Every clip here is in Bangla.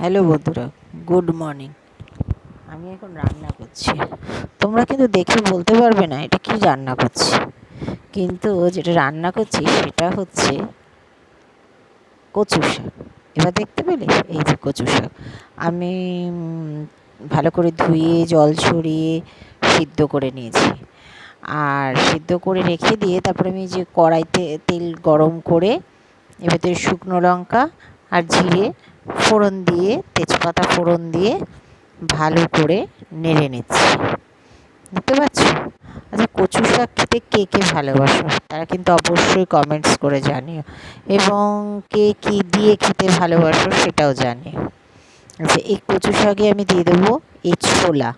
হ্যালো বন্ধুরা, গুড মর্নিং। আমি এখন রান্না করছি। তোমরা কিন্তু দেখে বলতে পারবে না এটা কি রান্না করছি। কিন্তু যেটা রান্না করছি সেটা হচ্ছে কচু শাক। এবার দেখতে পেলে? এই যে কচু শাক। আমি ভালো করে ধুয়ে, জল ছড়িয়ে সিদ্ধ করে নিয়েছি। আর সিদ্ধ করে রেখে দিয়ে তারপরে আমি যে কড়াইতে তেল গরম করে এবার শুকনো লঙ্কা আর জিরে ফোড়ন দিয়ে, তেজপাতা ফোড়ন দিয়ে ভালো করে নেড়ে নিচ্ছি। বুঝতে পারছ? আচ্ছা কচু শাক খেতে কে কে ভালোবাসো? তারা কিন্তু অবশ্যই কমেন্টস করে জানিও। এবং কে কী দিয়ে খেতে ভালোবাসো সেটাও জানিও। আচ্ছা এই কচু শাকে আমি দিয়ে দেবো এই ছোলা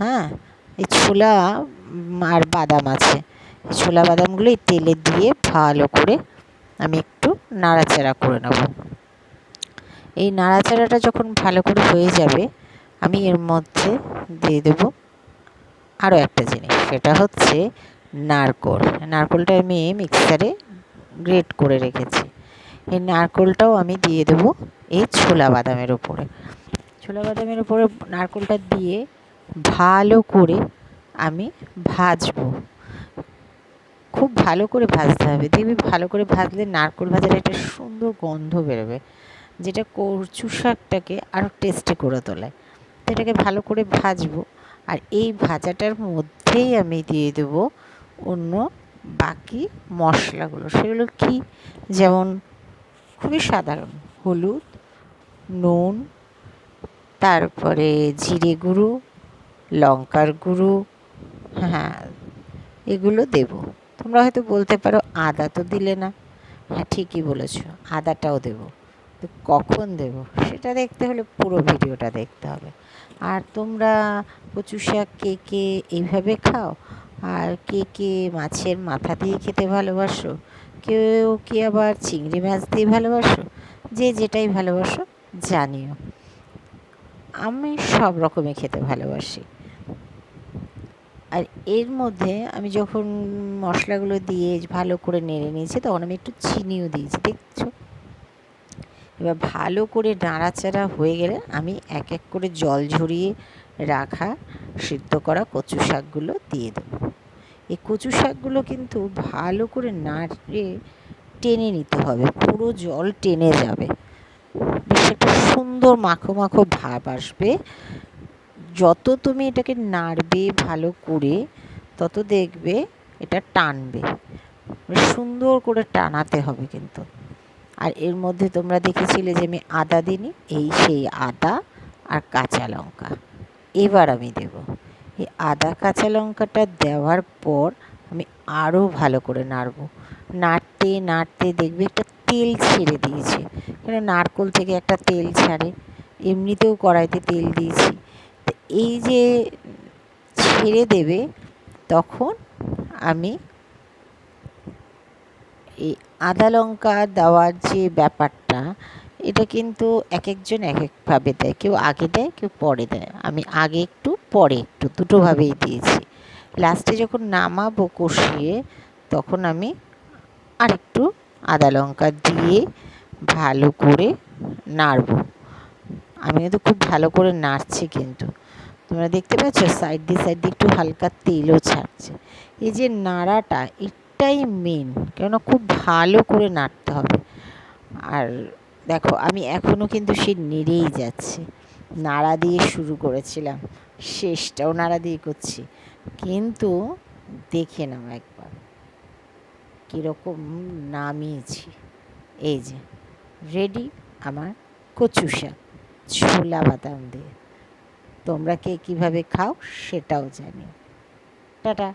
হ্যাঁ এই ছোলা আর বাদাম আছে। ছোলা বাদামগুলো এই তেলে দিয়ে ভালো করে আমি একটু নাড়াচাড়া করে নেব। এই নাড়াচাড়াটা যখন ভালো করে হয়ে যাবে, আমি এর মধ্যে দিয়ে দেব আরও একটা জিনিস। সেটা হচ্ছে নারকোল। নারকোলটা আমি মিক্সারে গ্রেট করে রেখেছি। এই নারকোলটাও আমি দিয়ে দেবো এই ছোলা বাদামের ওপরে ছোলা বাদামের ওপরে নারকোলটা দিয়ে ভালো করে আমি ভাজবো। খুব ভালো করে ভাজতে হবে। দেখবি ভালো করে ভাজলে নারকোল ভাজার একটা সুন্দর গন্ধ বেরোবে। যেটা কচু শাকটাকে আরও টেস্টি করে তোলে। এটাকে ভালো করে ভাজবো আর এই ভাজাটার মধ্যেই আমি দিয়ে দেবো অন্য বাকি মশলাগুলো। সেগুলো কি? যেমন খুবই সাধারণ, হলুদ, নুন, তারপরে জিরে গুঁড়ো, লঙ্কার গুঁড়ো হ্যাঁ এগুলো দেব। তোমরা হয়তো বলতে পারো, আদা তো দিলে না। হ্যাঁ ঠিকই বলেছ, আদাটাও দেবো। তো কখন দেব? সেটা দেখতে হলে পুরো ভিডিওটা দেখতে হবে। আর তোমরা কচু শাক কে কে এইভাবে খাও? আর কে কে মাছের মাথা দিয়ে খেতে ভালোবাসো? কেউ কি আবার চিংড়ি মাছ দিয়ে ভালোবাসো? যে যেটাই ভালোবাসো, জানিও। আমি সব রকমই খেতে ভালোবাসি। আর এর মধ্যে আমি যখন মশলাগুলো দিয়ে ভালো করে নেড়ে নিয়েছি, তখন আমি একটু চিনিও দিয়েছি, দেখছ? এবার ভালো করে নাড়াচাড়া হয়ে গেলে আমি এক এক করে জল ঝরিয়ে রাখা, সিদ্ধ করা কচু শাকগুলো দিয়ে দেবো। এই কচু শাকগুলো কিন্তু ভালো করে নাড়ে টেনে নিতে হবে, পুরো জল টেনে যাবে। বেশ একটা সুন্দর মাখো মাখো ভাব আসবে। যত তুমি এটাকে নাড়বে ভালো করে, তত দেখবে এটা টানবে। সুন্দর করে টানাতে হবে কিন্তু। আর এর মধ্যে তোমরা দেখেছিলে যে আমি আদা দিইনি, এই সেই আদা আর কাঁচা লঙ্কা। এবার আমি দেব। এই আদা কাঁচা লঙ্কাটা দেওয়ার পর আমি আরও ভালো করে নাড়ব। নাড়তে নাড়তে দেখবে একটা তেল ছেড়ে দিয়েছে। কেন নারকোল থেকে একটা তেল ছাড়ে, এমনিতেও কড়াইতে তেল দিয়েছি। তো এই যে ছেড়ে দেবে, তখন আমি এই আদা লঙ্কা দেওয়ার যে ব্যাপারটা, এটা কিন্তু এক একজন এক একভাবে দেয়। কেউ আগে দেয়, কেউ পরে দেয়। আমি আগে একটু, পরে একটু, দুটোভাবেই দিয়েছি। লাস্টে যখন নামাবো কষিয়ে, তখন আমি আরেকটু আদা লঙ্কা দিয়ে ভালো করে নাড়ব। আমি কিন্তু খুব ভালো করে নাড়ছি কিন্তু। তোমরা দেখতে পাচ্ছ সাইড দিয়ে সাইড দিয়ে একটু হালকা তেলও ছাড়ছে। এই যে নাড়াটা এটাই মেন কেননা খুব ভালো করে নাড়তে হবে। আর দেখো, আমি এখনও কিন্তু সে নেড়েই যাচ্ছে। নাড়া দিয়ে শুরু করেছিলাম, শেষটাও নাড়া দিয়ে করছি। কিন্তু দেখে নাও একবার, কীরকম নামিয়েছি। এই যে রেডি আমার কচু শাক, ছোলা বাদাম দিয়ে। তোমরা কে কীভাবে খাও সেটাও জানি টাটা।